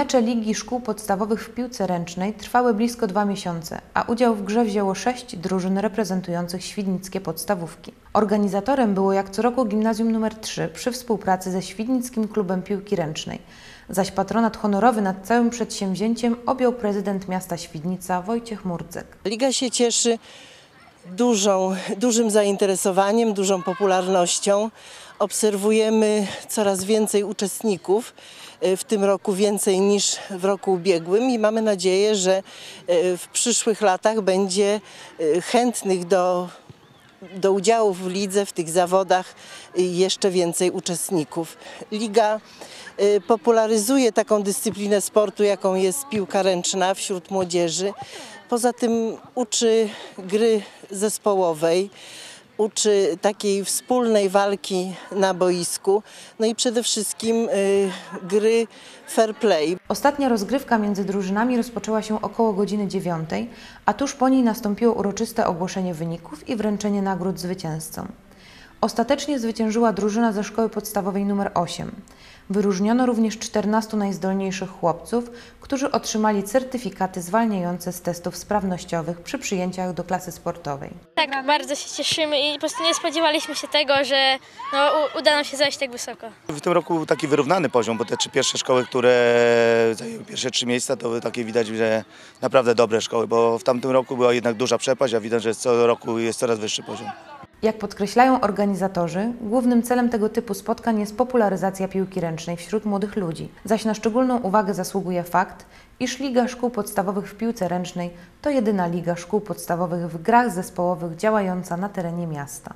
Mecze Ligi Szkół Podstawowych w piłce ręcznej trwały blisko dwa miesiące, a udział w grze wzięło sześć drużyn reprezentujących świdnickie podstawówki. Organizatorem było jak co roku Gimnazjum nr 3 przy współpracy ze Świdnickim Klubem Piłki Ręcznej, zaś patronat honorowy nad całym przedsięwzięciem objął prezydent miasta Świdnica Wojciech Murdzek. Liga się cieszy dużą, dużym zainteresowaniem, dużą popularnością. Obserwujemy coraz więcej uczestników, e, w tym roku więcej niż w roku ubiegłym i mamy nadzieję, że e, w przyszłych latach będzie e, chętnych do, do udziału w lidze, w tych zawodach jeszcze więcej uczestników. Liga e, popularyzuje taką dyscyplinę sportu, jaką jest piłka ręczna wśród młodzieży. Poza tym uczy gry zespołowej, uczy takiej wspólnej walki na boisku, no i przede wszystkim y, gry fair play. Ostatnia rozgrywka między drużynami rozpoczęła się około godziny dziewiątej, a tuż po niej nastąpiło uroczyste ogłoszenie wyników i wręczenie nagród zwycięzcom. Ostatecznie zwyciężyła drużyna ze szkoły podstawowej nr 8. Wyróżniono również 14 najzdolniejszych chłopców, którzy otrzymali certyfikaty zwalniające z testów sprawnościowych przy przyjęciach do klasy sportowej. Tak, bardzo się cieszymy i po prostu nie spodziewaliśmy się tego, że no, uda nam się zajść tak wysoko. W tym roku był taki wyrównany poziom, bo te trzy pierwsze szkoły, które zajęły pierwsze trzy miejsca, to były takie widać, że naprawdę dobre szkoły, bo w tamtym roku była jednak duża przepaść, a widać, że co roku jest coraz wyższy poziom. Jak podkreślają organizatorzy, głównym celem tego typu spotkań jest popularyzacja piłki ręcznej wśród młodych ludzi, zaś na szczególną uwagę zasługuje fakt, iż Liga Szkół Podstawowych w piłce ręcznej to jedyna liga szkół podstawowych w grach zespołowych działająca na terenie miasta.